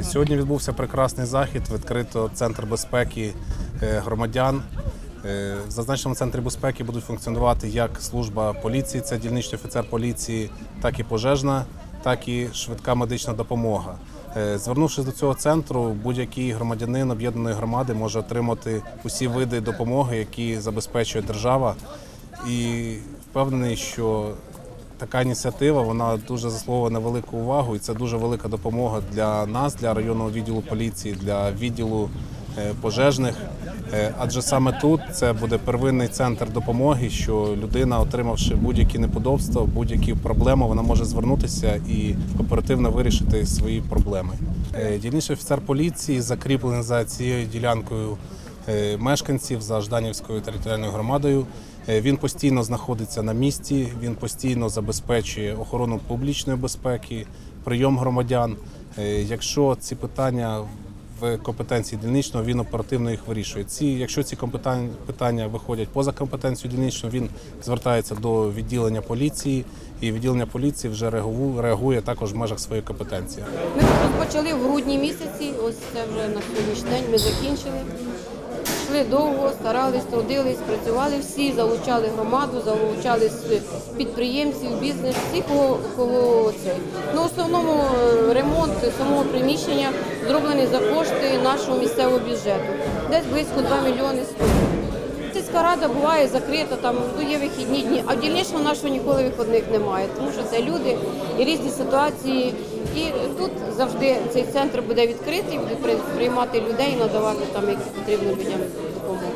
Сьогодні відбувся прекрасний захід. Відкрито центр безпеки е, громадян. Е, В зазначеному центрі безпеки будуть функціонувати як служба поліції, це дільничний офіцер поліції, так і пожежна, так і швидка медична допомога. Е, Звернувшись до цього центру, будь-який громадянин об'єднаної громади може отримати усі види допомоги, які забезпечує держава. І впевнений, що така ініціатива вона дуже заслуговує на велику увагу, і це дуже велика допомога для нас, для районного відділу поліції, для відділу е, пожежних. Е, Адже саме тут це буде первинний центр допомоги, що людина, отримавши будь-які неподобства, будь-які проблеми, вона може звернутися і оперативно вирішити свої проблеми. Е, Дільничний офіцер поліції закріплений за цією ділянкою мешканців за Жданівською територіальною громадою. Е, Він постійно знаходиться на місці, він постійно забезпечує охорону публічної безпеки, прийом громадян. Е, Якщо ці питання в компетенції дільничного, він оперативно їх вирішує. Ці, якщо ці питання виходять поза компетенцією дільничного, він звертається до відділення поліції, і відділення поліції вже реагу- реагує також в межах своєї компетенції. Ми розпочали в грудні місяці, ось це вже на сьогоднішній день ми закінчили. Йшли довго, старались, трудились, працювали всі, залучали громаду, залучали підприємців, бізнес, всіх, кого, кого це. Ну, в основному е, ремонт самого приміщення зроблений за кошти нашого місцевого бюджету. Десь близько 2 мільйони стоїть. Сільська рада буває закрита, там ну, є вихідні дні, а дільничного нашого ніколи вихідних немає, тому що це люди і різні ситуації. І тут завжди цей центр буде відкритий, буде приймати людей, надавати там, які потрібно людям допомогу.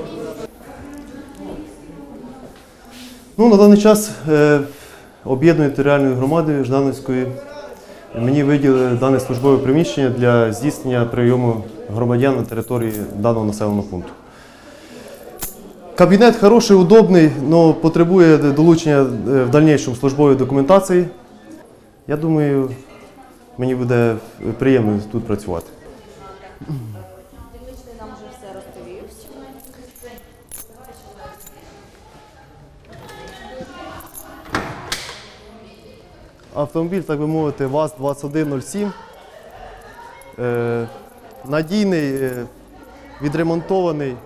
Ну, на даний час е, об'єднаної територіальної громади Ждановської мені виділили дане службове приміщення для здійснення прийому громадян на території даного населеного пункту. Кабінет хороший, удобний, але потребує долучення е, в дальнішому службової документації. Я думаю, мені буде приємно тут працювати. Автомобіль, так би мовити, ВАЗ-2107. Е, надійний, е, відремонтований,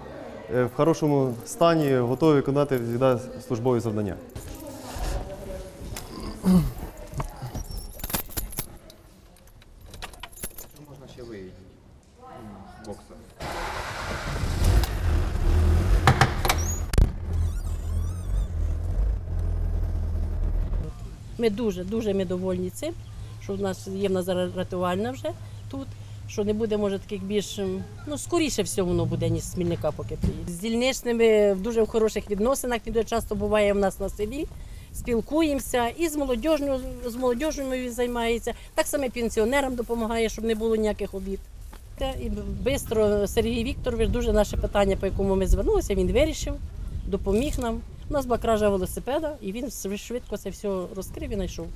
е, в хорошому стані, готовий виконати службові завдання. Ще. Бокса. Ми дуже дуже ми довольні цим, що в нас є в нас рятувальна вже тут. Що не буде, може, таких більш ну скоріше всього воно буде, ніж Смільника, поки приїде. З дільничними в дуже хороших відносинах. Він часто буває в нас на селі. Спілкуємося і з молодіжною, з молодіжною займається. Так само пенсіонерам допомагає, щоб не було ніяких обід. І швидко Сергій Вікторович дуже наше питання, по якому ми звернулися, він вирішив, допоміг нам. У нас була кража велосипеда, і він швидко це все розкрив і знайшов.